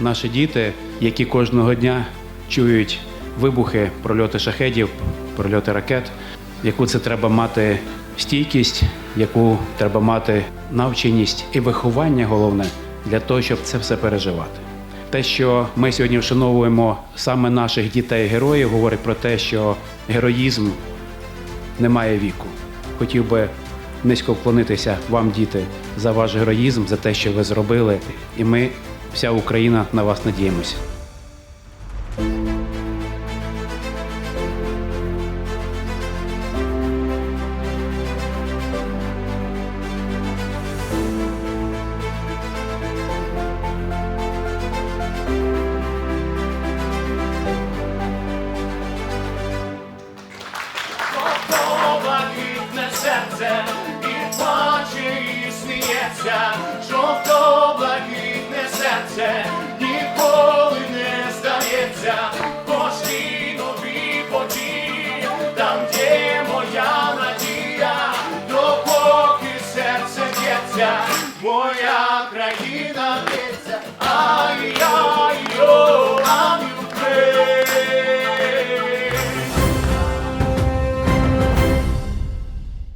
наші діти, які кожного дня чують вибухи, прольоти шахедів, прольоти ракет, яку це треба мати стійкість, яку треба мати навченість і виховання головне для того, щоб це все переживати. Те, що ми сьогодні вшановуємо саме наших дітей-героїв, говорить про те, що героїзм не має віку. Хотів би низько вклонитися вам, діти, за ваш героїзм, за те, що ви зробили. І ми, Вся Україна на вас надіємось. Серце і плаче, і сміється серце ніколи не здається, кожні нові події, там є моя надія, допоки серце б'ється, моя країна б'ється, а я.